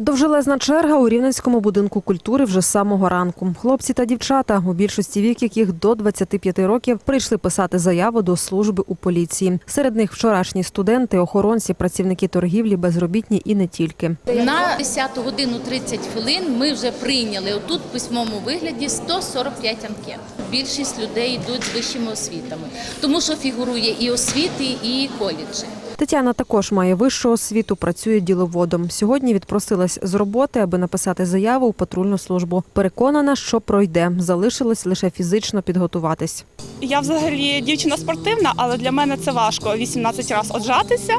Довжелезна черга у Рівненському будинку культури вже з самого ранку. Хлопці та дівчата, у більшості вік яких до 25 років, прийшли писати заяву до служби у поліції. Серед них вчорашні студенти, охоронці, працівники торгівлі, безробітні і не тільки. На 10 годину 30 хвилин ми вже прийняли отут в письмовому вигляді 145 анкет. Більшість людей йдуть з вищими освітами, тому що фігурує і освіти, і коледжі. Тетяна також має вищу освіту, працює діловодом. Сьогодні відпросилась з роботи, аби написати заяву у патрульну службу. Переконана, що пройде. Залишилось лише фізично підготуватись. Я взагалі дівчина спортивна, але для мене це важко 18 разів оджатися.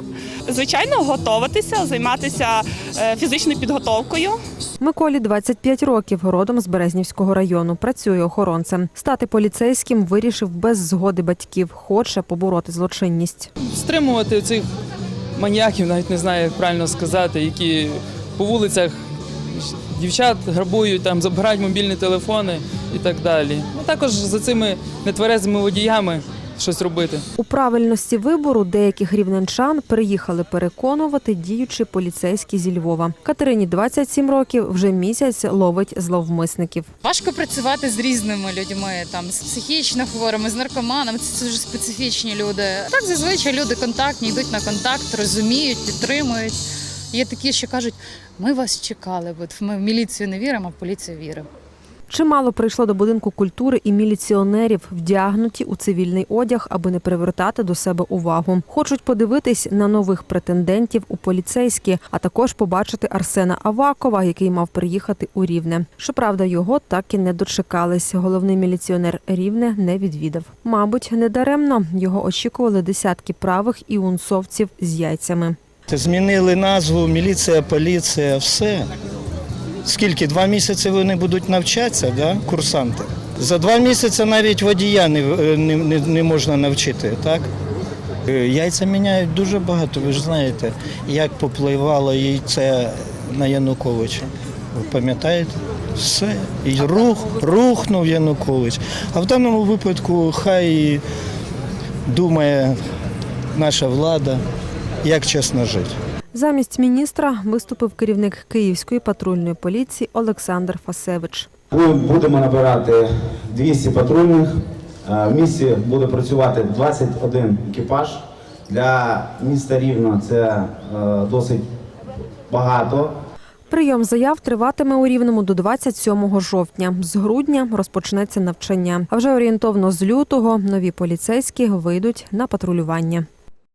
Звичайно, готуватися, займатися е, фізичною підготовкою. Миколі 25 років, родом з Березнівського району. Працює охоронцем. Стати поліцейським вирішив без згоди батьків. Хоче побороти злочинність. стримувати цих маніяків, навіть не знаю, як правильно сказати, які по вулицях дівчат грабують, там забирають мобільні телефони і так далі. Ну, також за цими нетверезими водіями щось робити. У правильності вибору деяких рівненчан приїхали переконувати діючі поліцейські зі Львова. Катерині 27 років, вже місяць ловить зловмисників. Важко працювати з різними людьми, там з психічно хворими, з наркоманами. Це дуже специфічні люди. Так зазвичай люди контактні, йдуть на контакт, розуміють, підтримують. Є такі, що кажуть, ми вас чекали, от ми в міліцію не віримо, а в поліцію віримо. Чимало прийшло до будинку культури і міліціонерів, вдягнуті у цивільний одяг, аби не привертати до себе увагу. Хочуть подивитись на нових претендентів у поліцейські, а також побачити Арсена Авакова, який мав приїхати у Рівне. Щоправда, його так і не дочекались. Головний міліціонер Рівне не відвідав. Мабуть, недаремно його очікували десятки правих і унцовців з яйцями. Змінили назву, міліція, поліція, все. Скільки? Два місяці вони будуть навчатися, да? курсанти? За два місяці навіть водія не, не, не, не можна навчити, так? Е, Яйця міняють дуже багато, ви ж знаєте, як попливало яйце на Януковича. Ви пам'ятаєте? Все. І рух, рухнув Янукович. А в даному випадку хай думає наша влада, як чесно жити. Замість міністра виступив керівник Київської патрульної поліції Олександр Фасевич. Ми будемо набирати 200 патрульних. Е, В місті буде працювати 21 екіпаж. Для міста Рівно це е, досить багато. Прийом заяв триватиме у Рівному до 27 жовтня. З грудня розпочнеться навчання. А вже орієнтовно з лютого нові поліцейські вийдуть на патрулювання.